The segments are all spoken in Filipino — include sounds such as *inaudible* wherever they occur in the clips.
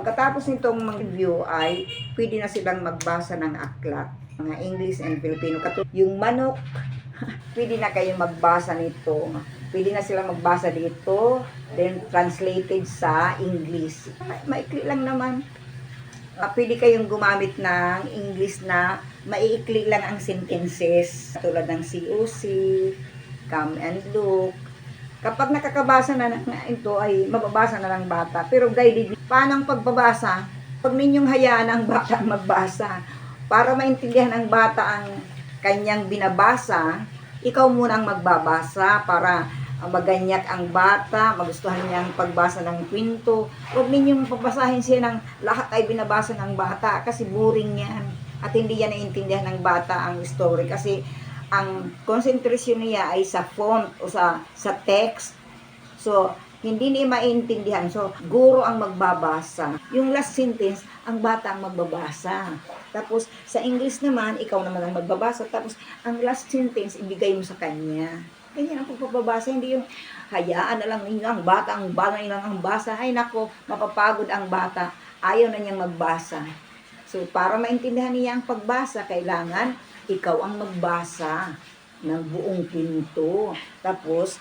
Pagkatapos nitong mag-review ay pwede na silang magbasa ng aklat, mga English and Filipino. Katulad yung manok, *laughs* pwede na kayong magbasa nito. Pwede na silang magbasa dito, then translated sa English. Ma- Maikli lang naman. Ah, pwede kayong gumamit ng English na maiikli lang ang sentences. Tulad ng COC, come and look. Kapag nakakabasa na ng ito ay mababasa na ng bata. Pero guided, paano ang pagbabasa? Pag ninyong hayaan ang bata magbasa, para maintindihan ng bata ang kanyang binabasa, ikaw muna ang magbabasa para maganyak ang bata, magustuhan niya ang pagbasa ng kwento. Huwag ninyong pabasahin siya ng lahat ay binabasa ng bata kasi boring yan. At hindi yan naiintindihan ng bata ang story kasi ang concentration niya ay sa font o sa sa text. So, hindi niya maintindihan. So, guro ang magbabasa. Yung last sentence, ang bata ang magbabasa. Tapos, sa English naman, ikaw naman ang magbabasa. Tapos, ang last sentence, ibigay mo sa kanya. Ganyan ang pagpapabasa. Hindi yung hayaan na lang ninyo ang bata, ang bata lang ang basa. Ay nako, mapapagod ang bata. Ayaw na niyang magbasa. So, para maintindihan niya ang pagbasa, kailangan ikaw ang magbasa ng buong pinto. Tapos,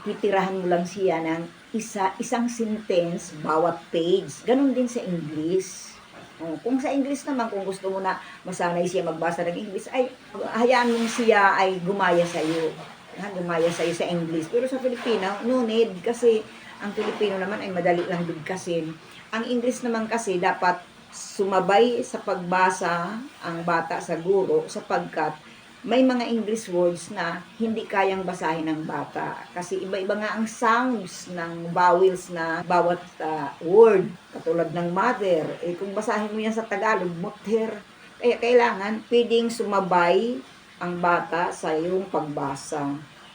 titirahan mo lang siya ng isa, isang sentence bawat page. Ganon din sa English. Oh, kung sa English naman, kung gusto mo na masanay siya magbasa ng English, ay hayaan mo siya ay gumaya sa iyo. Ha, gumaya sa iyo sa English. Pero sa Filipino, no need kasi ang Filipino naman ay madali lang bigkasin. Ang English naman kasi dapat sumabay sa pagbasa ang bata sa guro sapagkat may mga English words na hindi kayang basahin ng bata. Kasi iba-iba nga ang sounds ng vowels na bawat ah, word. Katulad ng mother. Eh, kung basahin mo yan sa Tagalog, mother. Kaya kailangan pwedeng sumabay ang bata sa iyong pagbasa.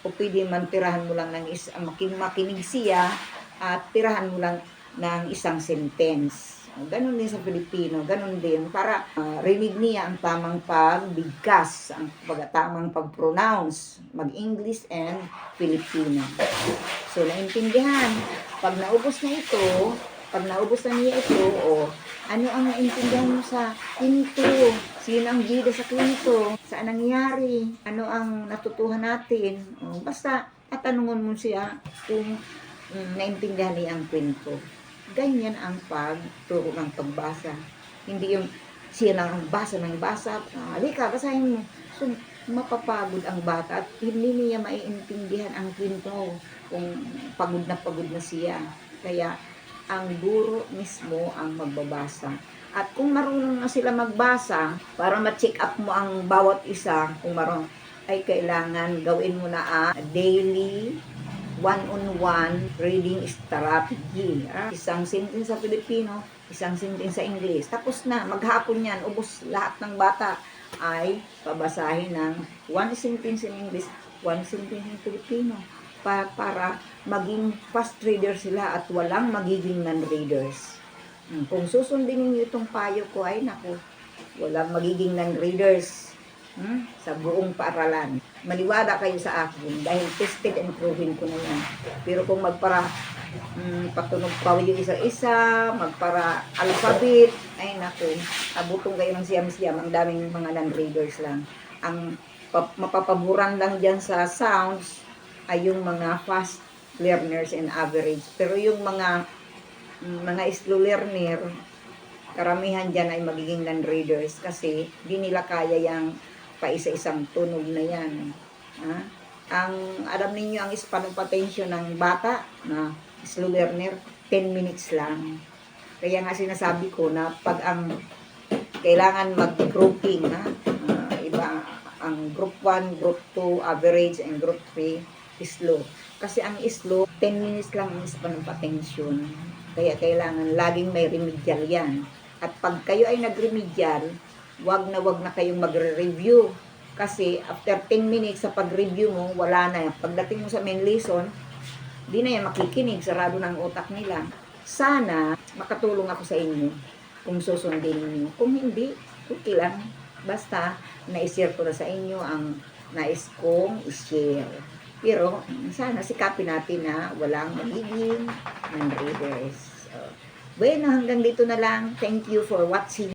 O pwede man tirahan mo lang ng is makin makinig siya at tirahan mo lang ng isang sentence. Ganon din sa Pilipino, ganon din para ah, rinig niya ang tamang pagbigkas, ang pag- tamang pag-pronounce, mag-English and Filipino. So, naintindihan. Pag naubos na ito, pag naubos na niya ito, o ano ang naintindihan mo sa kwento? Sino ang bida sa kwento? Saan nangyari? Ano ang natutuhan natin? O, basta, tatanungan mo siya kung mm, naintindihan niya ang kwento. Ganyan ang pagturo ng pagbasa. Hindi yung siya lang ang basa ng basa. Ah, Halika, basahin mo. So, mapapagod ang bata at hindi niya maiintindihan ang kwento kung pagod na pagod na siya. Kaya, ang guro mismo ang magbabasa. At kung marunong na sila magbasa, para ma-check up mo ang bawat isa, kung marunong, ay kailangan gawin mo na ang daily one-on-one reading strategy. Ah, isang sentence sa Filipino, isang sentence sa English. Tapos na, maghapon yan, ubos lahat ng bata ay pabasahin ng one sentence in English, one sentence in Filipino pa, para maging fast reader sila at walang magiging non-readers. Hmm, Kung susundin niyo itong payo ko ay naku, walang magiging non-readers hmm, sa buong paaralan. Maniwala kayo sa akin dahil tested and proven ko na yan. Pero kung magpara mm, patunog pa yung isa-isa, magpara alphabet, ay naku, abutong kayo ng siyam-siyam, ang daming mga non-readers lang. Ang pa- mapapaboran lang dyan sa sounds ay yung mga fast learners and average. Pero yung mga mm, mga slow learner, karamihan dyan ay magiging non-readers kasi di nila kaya yung pa isa-isang tunog na yan. Ha? Ang alam ninyo ang span of attention ng bata na slow learner, 10 minutes lang. Kaya nga sinasabi ko na pag ang kailangan mag-grouping, ha? Ah, iba ang group 1, group 2, average, and group 3, slow. Kasi ang slow, 10 minutes lang ang span of attention. Kaya kailangan laging may remedial yan. At pag kayo ay nag-remedial, wag na wag na kayong magre-review. Kasi after 10 minutes sa pag-review mo, wala na. Pagdating mo sa main lesson, di na yan makikinig, sarado ng utak nila. Sana makatulong ako sa inyo kung susundin niyo. Kung hindi, okay lang. Basta, na-share ko na sa inyo ang nais kong i-share. Pero, sana sikapin natin na walang magiging non-readers. So, Bueno, hanggang dito na lang. Thank you for watching.